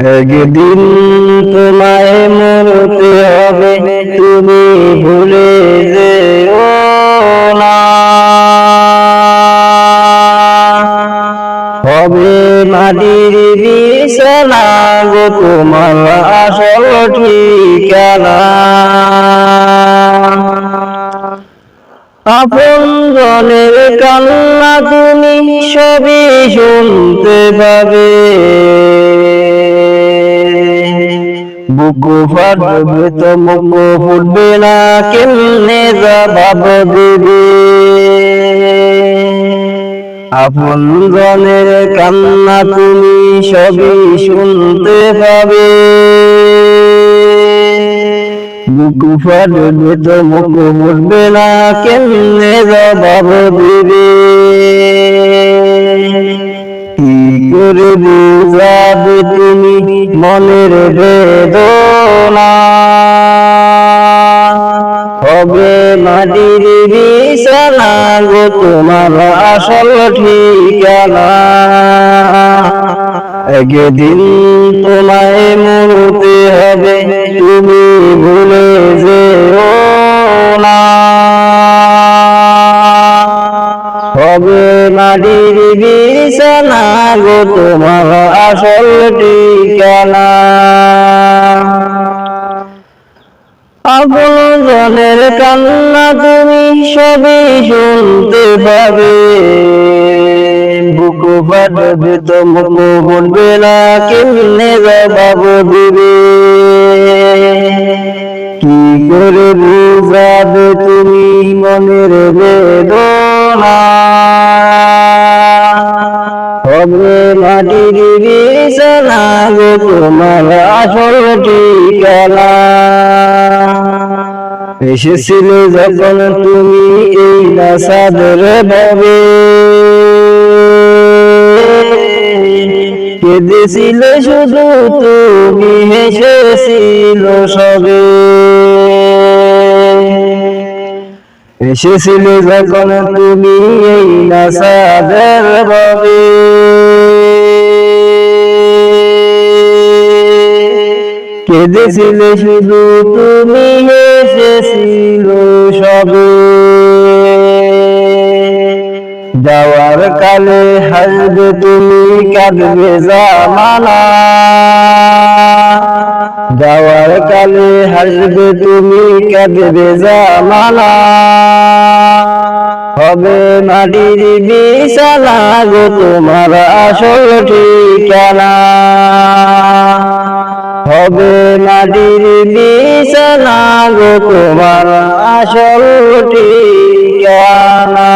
একদিন তোমায় মরতে হবে, তুমি ভুলে যেও না। হবে মাটির বিছানা গো, তোমার আসল ঠিকানা। আপন জনের কান্না তুমি সবই শুনতে পাবে। বুকু ফাটবে তো মুখ ফুটবে না কেমনে জবাব দেবে আপন জনের কান্না তুমি সবই শুনতে পাবে বুক ফাটবে তো মুখ ফুটবে না, কেমনে জবাব দিবে? করে বুঝাবে তিনি মনের বেদনা। হবে মাটির বিছানা গো তোমার আসল ঠিকানা। একদিন তোমায় হবে মাটির বিছানা গো, তোমার আসল ঠিকানা। আপন জনের কান্না তুমি সবই শুনতে পাবে। বুকু ফাটবে তো মুখ বলবে না, কেমনে জবাব দিবে? কি করে বুঝাবে তুমি মনের বেদনা? এসেছিলে যখন তুমি এই নাসাদের ভাবে। কেঁদেছিলে শুধু তুমি হেসেছিল সবে। এসেছিলে যখন তুমি এই নাসাদের ভাবে কেঁদেছিলে শুধু তুমি এসেছিল সবে। যাওয়ার কালে হাসবে তুমি কাঁদবে জামানা যাওয়ার কালে হাসবে তুমি কাঁদবে জামানা হবে মাটির বিছানা গো তোমার আসল ঠিকানা। হবে মাটির বিছানা গো তোমার আসল ঠিকানা।